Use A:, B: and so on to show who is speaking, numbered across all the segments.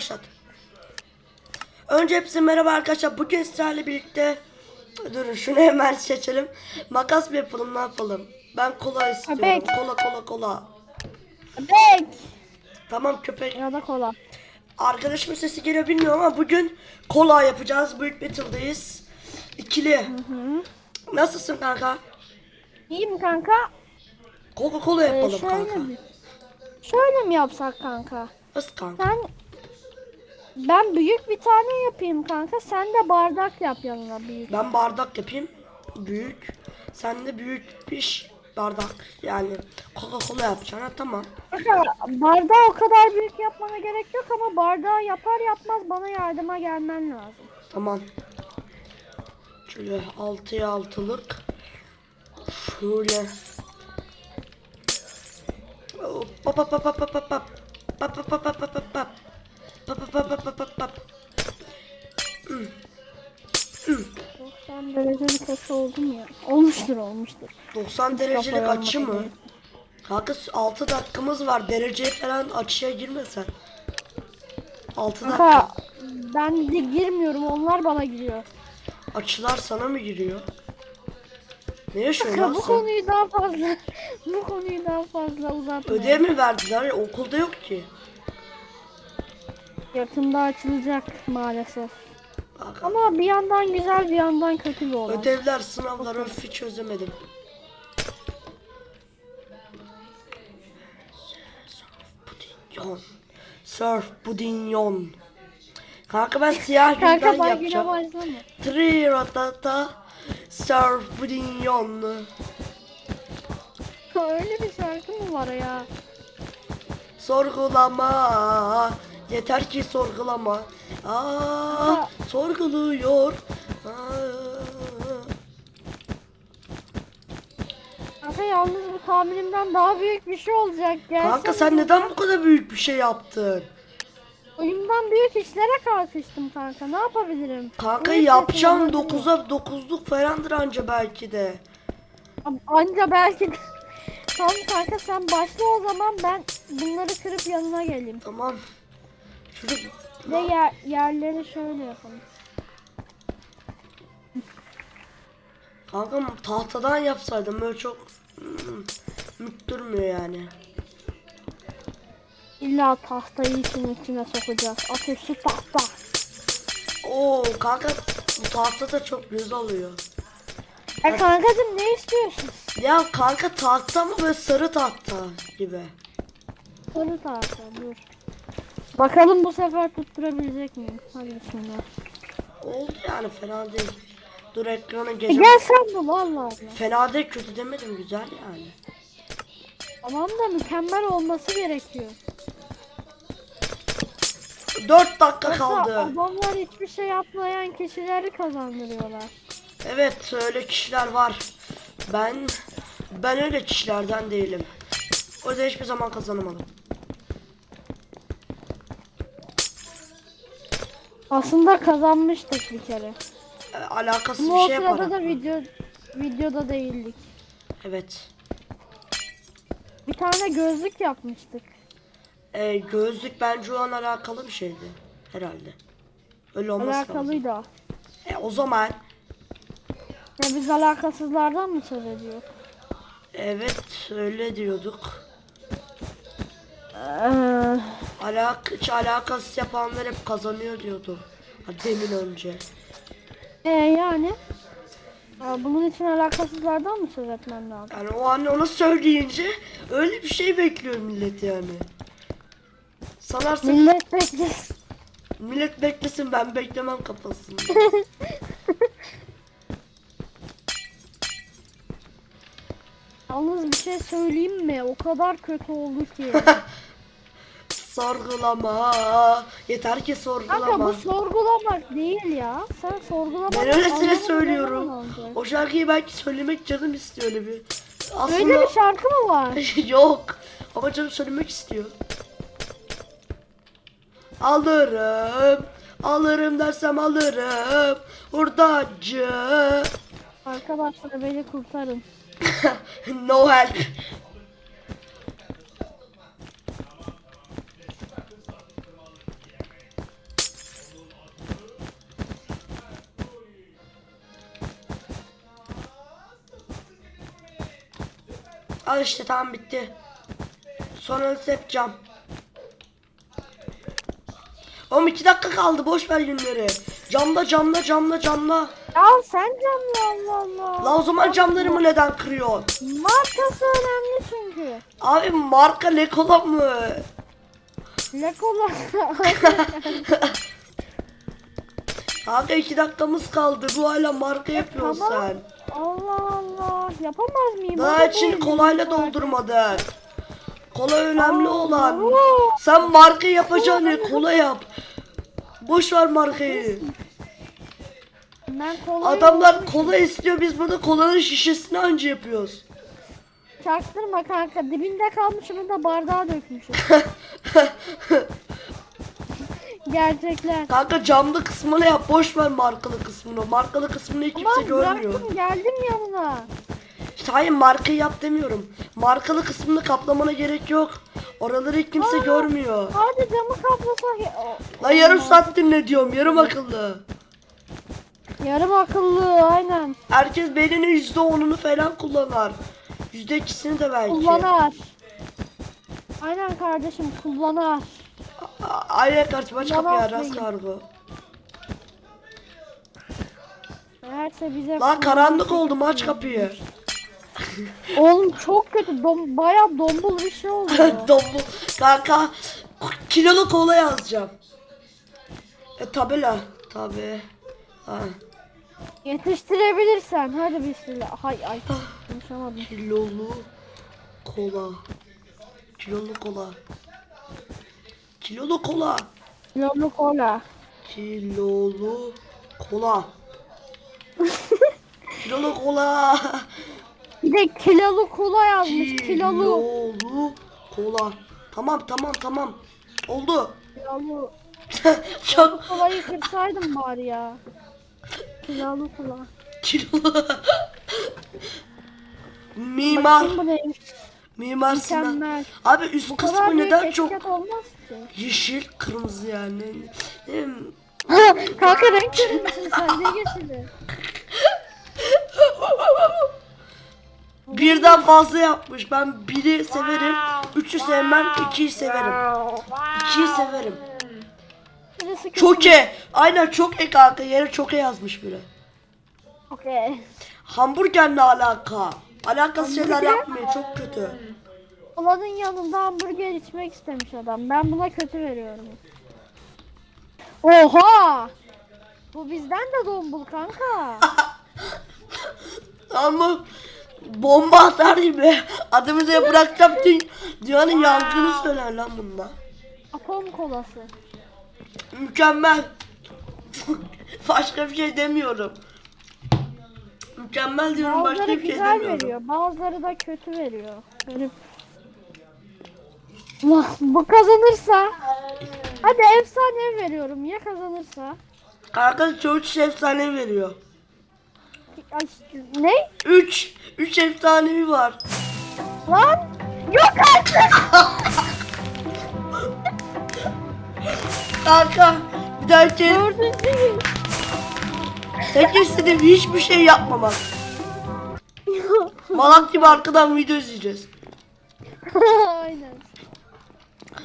A: başlat. Önce hepsi merhaba arkadaşlar. Bugün sizlerle birlikte durun şunu hemen seçelim. Makas mı yapalım ne yapalım? Ben kola istiyorum.
B: Köpek.
A: Kola kola kola.
B: Bek.
A: Tamam köpek.
B: Ya da kola.
A: Arkadaşımın sesi geliyor bilmiyorum ama bugün kola yapacağız. Büyük Battle'dayız. İkili. Nasılsın kanka?
B: İyiyim kanka.
A: Coca Cola
B: Ee,
A: yapalım
B: şöyle
A: kanka.
B: mi? Şöyle mi yapsak kanka?
A: Nasıl kanka?
B: Sen ben büyük bir tane yapayım kanka. Sen de bardak yap yanına büyük.
A: Ben bardak yapayım. Büyük. Sen de büyük bir bardak. Yani Coca Cola yapacaksın. Ha, tamam.
B: Kanka bardağı o kadar büyük yapmana gerek yok ama bardağı yapar yapmaz bana yardıma gelmen lazım.
A: Tamam. Şöyle altıya altılık. Şöyle. Pap pap pap pap pap pap pap. Pap pap pap pap pap Pap pap pap pap pap pap.
B: 90 derecelik açı oldum ya. Olmuştur olmuştur.
A: 90 derecelik açı mı?
B: almadım.
A: Kanka 6 dakikamız var. Dereceye falan açıya girmesen. 6 dakika.
B: Kanka ben de girmiyorum onlar bana giriyor.
A: Açılar sana mı giriyor? Ne yaşıyorsun
B: bu
A: sen?
B: konuyu daha fazla bu konuyu daha fazla uzatma.
A: Ödev mi verdiler? Okulda yok ki.
B: Yakında açılacak maalesef.
A: Bak,
B: Ama bir yandan güzel bir yandan kötü bir olay.
A: Ödevler, sınavlar öf hiç çözemedim. Budinyon. Surf budinyon. Kanka ben siyah
B: Kanka ben
A: yapacağım. Tri ratata surf budinyon.
B: Öyle bir şarkı mı var ya?
A: Sorgulama. Yeter ki sorgulama. Aa, sorguluyor.
B: Kanka yalnız bu tahminimden daha büyük bir şey olacak. Gelsene
A: Kanka sen neden bu kadar büyük bir şey yaptın?
B: Oyundan büyük işlere kalkıştım kanka. Ne yapabilirim?
A: Kanka
B: Büyük
A: yapacağım
B: yok.
A: 9'a 9'luk falandır anca belki de.
B: Anca belki de. Tamam kanka sen başla o zaman ben bunları kırıp yanına geleyim.
A: Tamam. Şurada
B: Ve yer, yerleri şöyle yapalım.
A: kanka tahtadan yapsaydım böyle çok hmm, mük durmuyor yani.
B: İlla tahtayı için içine sokacağız. Ateşli tahta.
A: Oo kanka bu tahta da çok güzel oluyor.
B: E kankacım ne istiyorsun?
A: Ya kanka tahta mı böyle sarı tahta gibi.
B: Sarı tahta dur. Bakalım bu sefer tutturabilecek miyim? Hadi bismillah.
A: Oldu yani fena değil. Dur ekranı
B: E
A: gece.
B: gel sen bul Allah Allah.
A: Fena değil kötü demedim güzel yani.
B: Tamam da mükemmel olması gerekiyor.
A: 4 dakika
B: Yoksa
A: kaldı.
B: adamlar hiçbir şey yapmayan kişileri kazandırıyorlar.
A: Evet öyle kişiler var. Ben ben öyle kişilerden değilim. O yüzden hiçbir zaman kazanamadım.
B: Aslında kazanmıştık bir kere.
A: E, alakasız
B: Ama
A: bir
B: o
A: şey
B: sırada
A: yaparım.
B: da video videoda değildik.
A: Evet.
B: Bir tane gözlük yapmıştık.
A: E, gözlük bence o an alakalı bir şeydi. Herhalde. Öyle olması lazım.
B: Alakalıydı o.
A: E, o zaman
B: Ya biz alakasızlardan mı söz ediyoruz?
A: evet öyle diyorduk.
B: Ee,
A: Alak hiç alakasız yapanlar hep kazanıyor diyordu. Demin önce.
B: e yani? Ya bunun için alakasızlardan mı söz etmem lazım?
A: Yani o an ona söyleyince öyle bir şey bekliyor millet yani. Sanarsın
B: Millet beklesin.
A: millet beklesin ben beklemem kafasında.
B: Yalnız bir şey söyleyeyim mi? O kadar kötü oldu ki.
A: Sorgulama. Yeter ki
B: Kanka
A: sorgulama.
B: bu sorgulamak değil ya. Sen sorgulamak
A: Ben öylesine söylüyorum. O şarkıyı belki söylemek canım istiyor öyle bir. Aslında
B: Öyle bir şarkı mı var?
A: yok. Ama canım söylemek istiyor. Alırım. Alırım dersem alırım. Hurdacı.
B: Arkadaşlar beni kurtarın.
A: no help. Al işte tamam bitti. Sonrası hep cam. Oğlum iki dakika kaldı boş ver günleri. Camda camda camda camda.
B: Ya sen camla Allah Allah.
A: La o zaman camlarımı neden kırıyor?
B: Markası önemli çünkü.
A: Abi marka Lekola mı?
B: Legolas.
A: Kanka iki dakikamız kaldı. Bu hala marka yapıyorsun
B: tamam.
A: sen.
B: Allah Allah. Yapamaz mıyım?
A: Daha için kolayla doldurmadın. Kola önemli
B: Aa,
A: olan.
B: oo.
A: Sen marka yapacaksın ya kola yap. Boş ver markayı.
B: Ben kolayı
A: Adamlar kola istiyor biz burada kolanın şişesini anca yapıyoruz.
B: Çaktırma kanka. Dibinde kalmış onu da bardağa dökmüşüm. Gerçekler.
A: Kanka camlı kısmını yap boş ver markalı kısmını. Markalı kısmını hiç kimse
B: Tamam
A: görmüyor.
B: bıraktım geldim yanına.
A: İşte hayır markayı yap demiyorum. Markalı kısmını kaplamana gerek yok. Oraları hiç kimse
B: Aa.
A: görmüyor.
B: Hadi camı kaplasak. O-
A: yarım saat dinle diyorum yarım akıllı.
B: Yarım akıllı aynen.
A: Herkes beyninin yüzde onunu falan kullanır. Yüzde ikisini de belki.
B: Kullanar. Aynen kardeşim kullanar.
A: A- Aynen kardeşim aç kapıyı
B: Yalan
A: Aras
B: değil.
A: kargo.
B: Meğerse bize...
A: Lan karanlık oldu aç kapıyı.
B: Oğlum çok kötü. Dom, bayağı dombul bir şey oldu.
A: Dombu. Kanka kilolu kola yazacağım. E tabela. Tabi. Ha.
B: Yetiştirebilirsen. Hadi bismillah. Hay ay. Konuşamadım.
A: Kilolu kola. Kilolu kola. Kilolu kola.
B: Yolu kola.
A: Kilolu kola. Kilolu kola.
B: Bir de kilolu kola yazmış. Kilolu.
A: Kilolu kola. Tamam tamam tamam. Oldu.
B: Kilolu.
A: Çok
B: Kolayı kırsaydım bari ya. Kilolu kola.
A: kilolu. Mimar.
B: Bakayım bu neymiş.
A: Mimar Sinan.
B: Mükemmel.
A: Abi üst
B: Bu kadar
A: kısmı
B: büyük
A: neden çok
B: olmaz ki.
A: yeşil kırmızı yani. Hem-
B: Kanka renk körüsün sen ne?
A: Birden fazla yapmış. Ben biri severim. Üçü sevmem. ikiyi severim. İkiyi severim.
B: Birisi kötü.
A: Çoke. Aynen çoke kanka. Yere çoke yazmış biri.
B: Okey.
A: Hamburger ne alaka? Alakasız şeyler yapmıyor. Çok kötü.
B: Kolanın yanında hamburger içmek istemiş adam. Ben buna kötü veriyorum. Oha! Bu bizden de dombul kanka.
A: Ama bomba atar gibi. Adımıza bırakacağım dü- dünyanın yangını söyler lan bunlar.
B: Atom kolası.
A: Mükemmel. Başka bir şey demiyorum. Mükemmel diyorum başka
B: Bazıları
A: bir şey
B: güzel
A: demiyorum.
B: veriyor. Bazıları da kötü veriyor. Garip. Vah, Bu kazanırsa Hadi efsane veriyorum. Ya kazanırsa?
A: Kanka çoğu kişi efsane veriyor.
B: Ay, ne?
A: 3 3 efsanevi var.
B: Lan! Yok artık!
A: Kanka bir dahaki
B: Dördüncü
A: tek istediğim hiçbir şey yapmamak. Malak gibi arkadan video izleyeceğiz.
B: Aynen.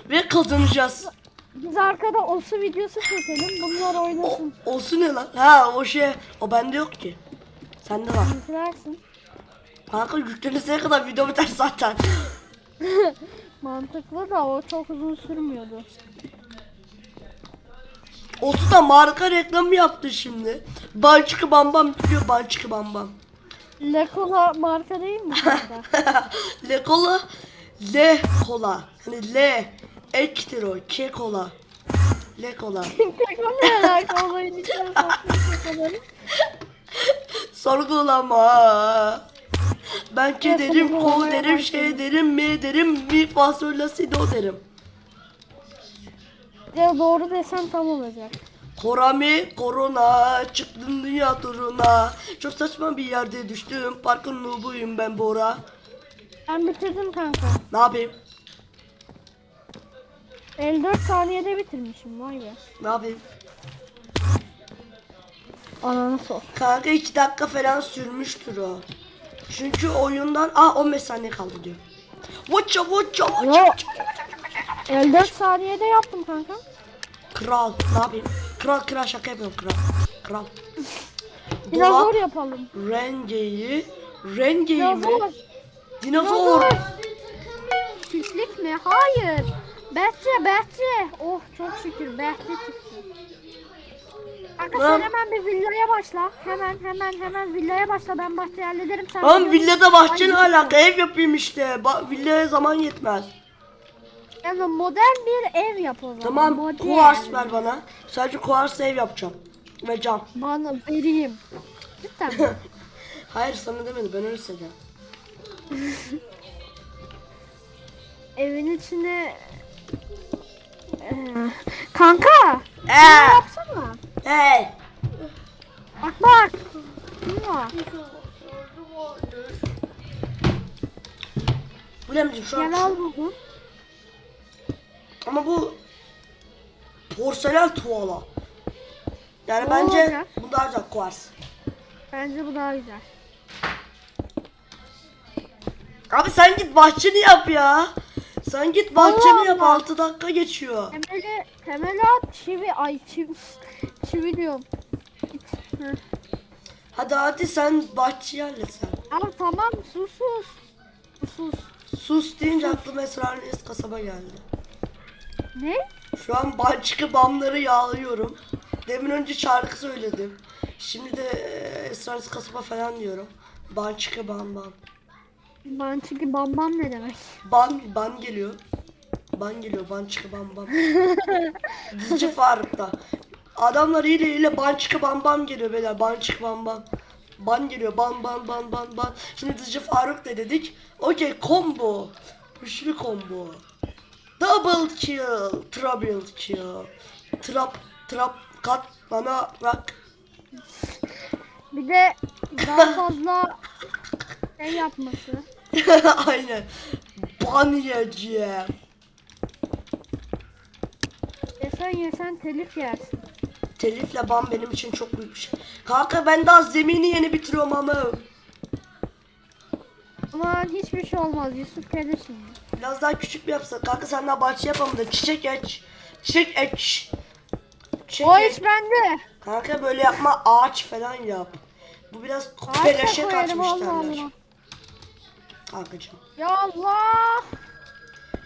A: Ve kazanacağız.
B: Biz arkada osu videosu çekelim. Bunlar
A: O,
B: oynasın.
A: olsun ne lan? Ha o şey o bende yok ki. Sende var.
B: Yüklersin.
A: Kanka yüklenirse kadar video biter zaten.
B: Mantıklı da o çok uzun sürmüyordu.
A: Otu da marka reklamı yaptı şimdi. Bançıkı bam bam diyor bançıkı bam bam.
B: Lekola marka değil mi kanka?
A: Le kola. Hani le ektir o, ke kola. Le kola.
B: Ne alaka olayın içine?
A: Sorgulama. Ben ke derim, kol derim, şey derim, mi derim, mi fa sol la si do derim.
B: Ya doğru desem tam olacak.
A: Korami, korona, çıktım dünya turuna. Çok saçma bir yerde düştüm, parkın nubuyum ben Bora.
B: Ben bitirdim kanka.
A: Ne yapayım?
B: 54 saniyede bitirmişim vay be.
A: Ne yapayım?
B: Ananı sor.
A: Kanka iki dakika falan sürmüştür o. Çünkü oyundan ah 15 saniye kaldı diyor. Watcha watcha watcha.
B: Yo. 54 saniyede yaptım kanka.
A: Kral ne yapayım? Kral kral şaka yapıyorum kral. Kral.
B: Biraz
A: Dolap,
B: yapalım.
A: rengeyi, rengeyi mi?
B: zor.
A: Dinozor.
B: Çiftlik mi? Hayır. Bahçe, bahçe. Oh çok şükür bahçe çıktı. Kanka
A: Lan.
B: sen hemen bir villaya başla. Hemen hemen hemen villaya başla. Ben bahçeyi hallederim. Sen
A: Lan villada bahçe ne
B: Ay,
A: alaka? Ev yapayım işte. Ba- villaya zaman yetmez.
B: Yani modern bir ev yap o zaman.
A: Tamam
B: Modern.
A: kuars ver bana. Sadece kuarsla ev yapacağım. Ve cam.
B: Bana vereyim. Cidden mi?
A: Hayır sana demedi ben öyle söyledim.
B: Evin içine... Ee, kanka. Ne yapsana?
A: Hey.
B: Bak bak. Ne var?
A: Bilemeyeceğim şu an.
B: Gel al bunu.
A: Ama bu porselen tuvala. Yani
B: Ne
A: bence
B: olacak?
A: bu daha güzel kuars.
B: Bence bu daha güzel.
A: Abi sen git bahçeni yap ya. Sen git bahçeni
B: Allah
A: yap
B: Allah.
A: 6 dakika geçiyor.
B: Temeli, temeli at çivi. Ay çivi. Çivi diyorum.
A: Hadi hadi sen bahçeyi hallet sen.
B: Ama tamam sus sus. Sus.
A: Sus deyince aklıma Esrareniz kasaba geldi.
B: Ne?
A: Şu an bançıkı bamları yağlıyorum. Demin önce şarkı söyledim. Şimdi de e, Esrareniz kasaba falan diyorum. Bançıkı bam bam.
B: Ben çünkü bam bam ne demek?
A: Ban, ban geliyor. Ban geliyor, ban çıkı bam bam. Dizici Faruk'ta. Adamlar ile ile ban çıkı bam bam geliyor beyler. Ban çıkı bam bam. Ban geliyor, ban ban ban ban ban. Şimdi Dizici Faruk da dedik. Okey, combo. Üçlü combo. Double kill, trouble kill. Trap, trap, kat, bana, rak.
B: Bir de daha fazla şey yapması.
A: Aynen. Ban yiyeceğim.
B: Yesen yesen telif yersin.
A: Telifle ban benim için çok büyük bir şey. Kanka ben daha zemini yeni bitiriyorum ama.
B: Ama hiçbir şey olmaz Yusuf şimdi.
A: Biraz daha küçük bir yapsak. Kanka sen daha bahçe yapamadın. Çiçek eç. Çiçek eç. Çiçek
B: O iş bende.
A: Kanka böyle yapma ağaç falan yap. Bu biraz
B: koyarım
A: kaçmış derler.
B: Allah.
A: Kankacığım.
B: Ya Allah.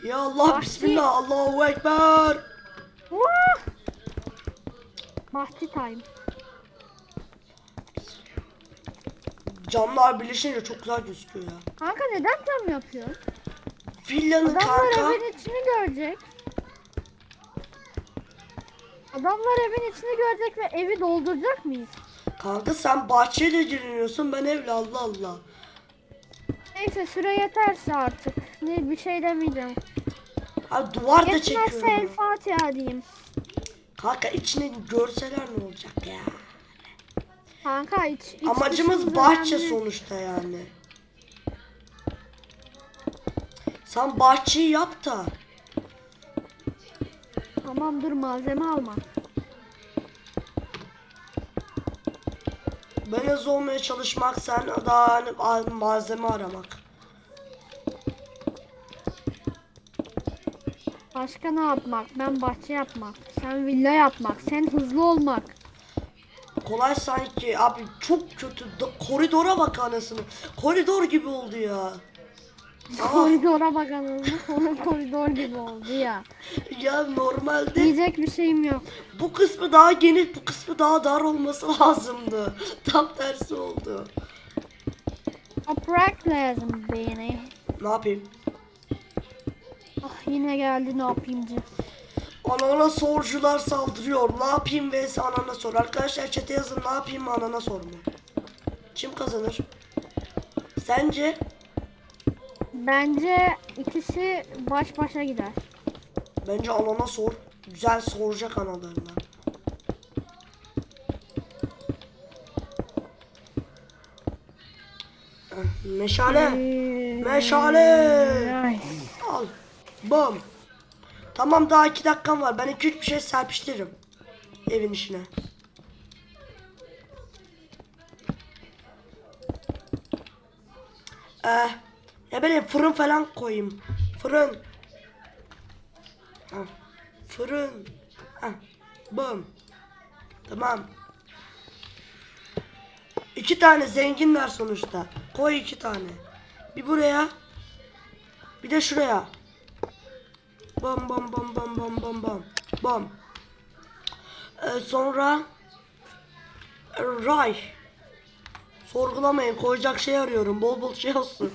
A: Ya Allah
B: Bahçe-
A: bismillah Allahu ekber.
B: Vah! Bahçe time.
A: Camlar birleşince çok güzel gözüküyor ya.
B: Kanka neden cam yapıyor?
A: Villanın
B: Adamlar
A: kanka.
B: evin içini görecek. Adamlar evin içini görecek ve evi dolduracak mıyız?
A: Kanka sen bahçeyle ilgileniyorsun ben evle Allah Allah.
B: Neyse süre yeterse artık. Ne bir şey demeyeceğim.
A: Abi duvar da
B: Yetmezse El
A: çekiyorum.
B: Fatiha diyeyim.
A: Kanka içini görseler ne olacak ya?
B: Kanka iç, iç
A: Amacımız bahçe
B: önemli.
A: sonuçta yani. Sen bahçeyi yap da.
B: Tamam dur malzeme alma.
A: Ben hızlı olmaya çalışmak, sen daha hani al- malzeme aramak.
B: Başka ne yapmak? Ben bahçe yapmak. Sen villa yapmak. Sen hızlı olmak.
A: Kolay sanki abi çok kötü. Da- koridora bak anasını. Koridor gibi oldu ya.
B: Koridora bakalım. Koridor gibi oldu ya.
A: ya normalde
B: Diyecek bir şeyim yok.
A: bu kısmı daha geniş, bu kısmı daha dar olması lazımdı. Tam tersi oldu.
B: Toprak lazım beni.
A: Ne yapayım?
B: Ah yine geldi ne yapayımcı.
A: Anana sorcular saldırıyor. Ne yapayım vs anana sor. Arkadaşlar çete yazın ne yapayım anana sor mu? Kim kazanır? Sence?
B: Bence ikisi baş başa gider.
A: Bence anana sor. Güzel soracak analarına. Eh, Meşale. Meşale.
B: Ay.
A: Al. Bam. Tamam daha iki dakikam var. Ben iki üç bir şey serpiştiririm. Evin içine. Ee, ya böyle fırın falan koyayım. Fırın. Ha, fırın. Ha, bum. Tamam. İki tane zenginler sonuçta. Koy iki tane. Bir buraya. Bir de şuraya. Bam bam bam bam bam bam bam. Bam. Ee, sonra e, ray. Sorgulamayın. Koyacak şey arıyorum. Bol bol şey olsun.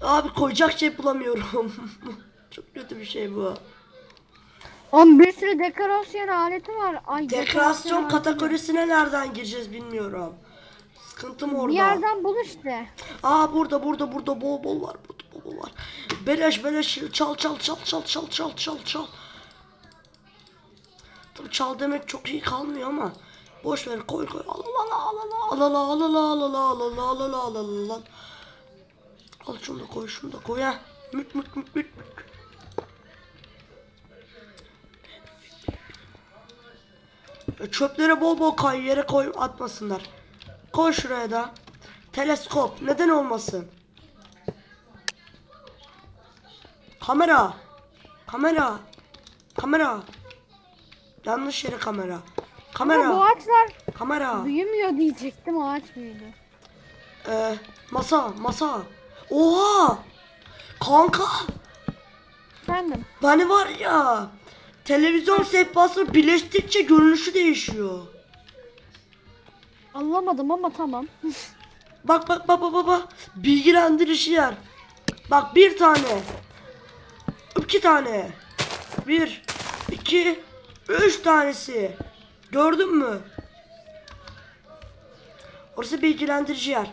A: Abi koyacak şey bulamıyorum. Çok kötü bir şey bu.
B: Oğlum bir sürü dekorasyon aleti var. Ay
A: Dekorasyon
B: aleti.
A: kategorisine nereden gireceğiz bilmiyorum. Sıkıntım orada.
B: Bir yerden bul işte.
A: Aa burada burada burada bol bol var. Burada bol bol var. Beleş beleş çal çal çal çal çal çal çal çal. Tabii çal demek çok iyi kalmıyor ama boş ver koy koy. Al al al al al al al al al al şunu da koy şunu da koy ha. Mük mük mük mük. E, Çöplere bol bol kay yere koy atmasınlar. Koy şuraya da. Teleskop neden olmasın? Kamera. Kamera. Kamera. Yanlış yere kamera.
B: Ama bu
A: Kamera.
B: ağaçlar
A: Kamera.
B: büyümüyor diyecektim ağaç büyüdü.
A: Ee, masa. Masa. Oha. Kanka.
B: Efendim.
A: Hani var ya. Televizyon sehpası birleştikçe görünüşü değişiyor.
B: Anlamadım ama tamam.
A: Bak bak bak bak bak. Bilgilendirici yer. Bak bir tane. iki tane. Bir, iki, üç tanesi. Gördün mü? Orası bilgilendirici yer.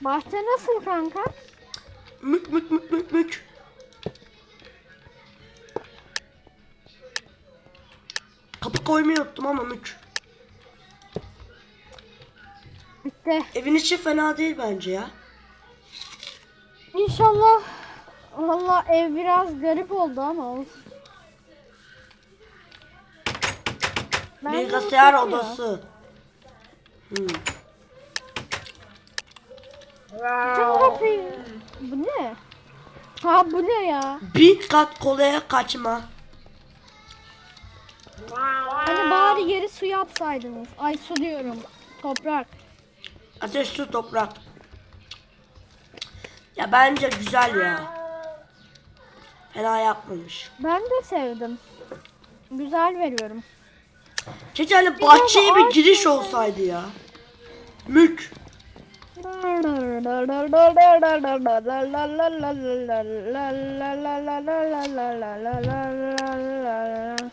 B: Bahçe nasıl kanka?
A: Mük mük mük mük mük. Koymayı unuttum ama mük.
B: Bitti.
A: Evin içi fena değil bence ya.
B: İnşallah. Valla ev biraz garip oldu ama olsun. Bence
A: Bilgisayar
B: ya.
A: odası. Hmm.
B: Fotoğrafı- Bu ne? Ha bu ne ya?
A: Bin kat kolaya kaçma.
B: Bari yeri su yapsaydınız. Ay su diyorum. Toprak.
A: Ateş su toprak. Ya bence güzel ya. Fena yapmamış.
B: Ben de sevdim. Güzel veriyorum.
A: Keşke hani bahçeye bir giriş olsaydı ya. Mük.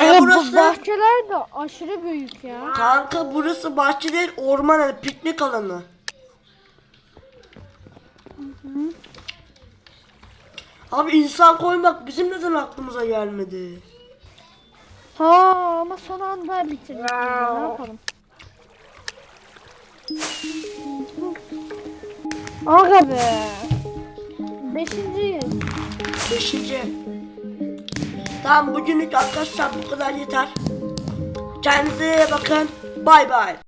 A: E
B: bu
A: burası
B: bahçeler de aşırı büyük ya.
A: kanka burası bahçe değil orman hani piknik alanı. Abi insan koymak bizim neden aklımıza gelmedi?
B: Ha ama son anda bitirdik. Ne yapalım? Aga be. Beşinciyiz.
A: Beşinci. Tamam bugünlük arkadaşlar bu kadar yeter. Kendinize bakın. Bay bay.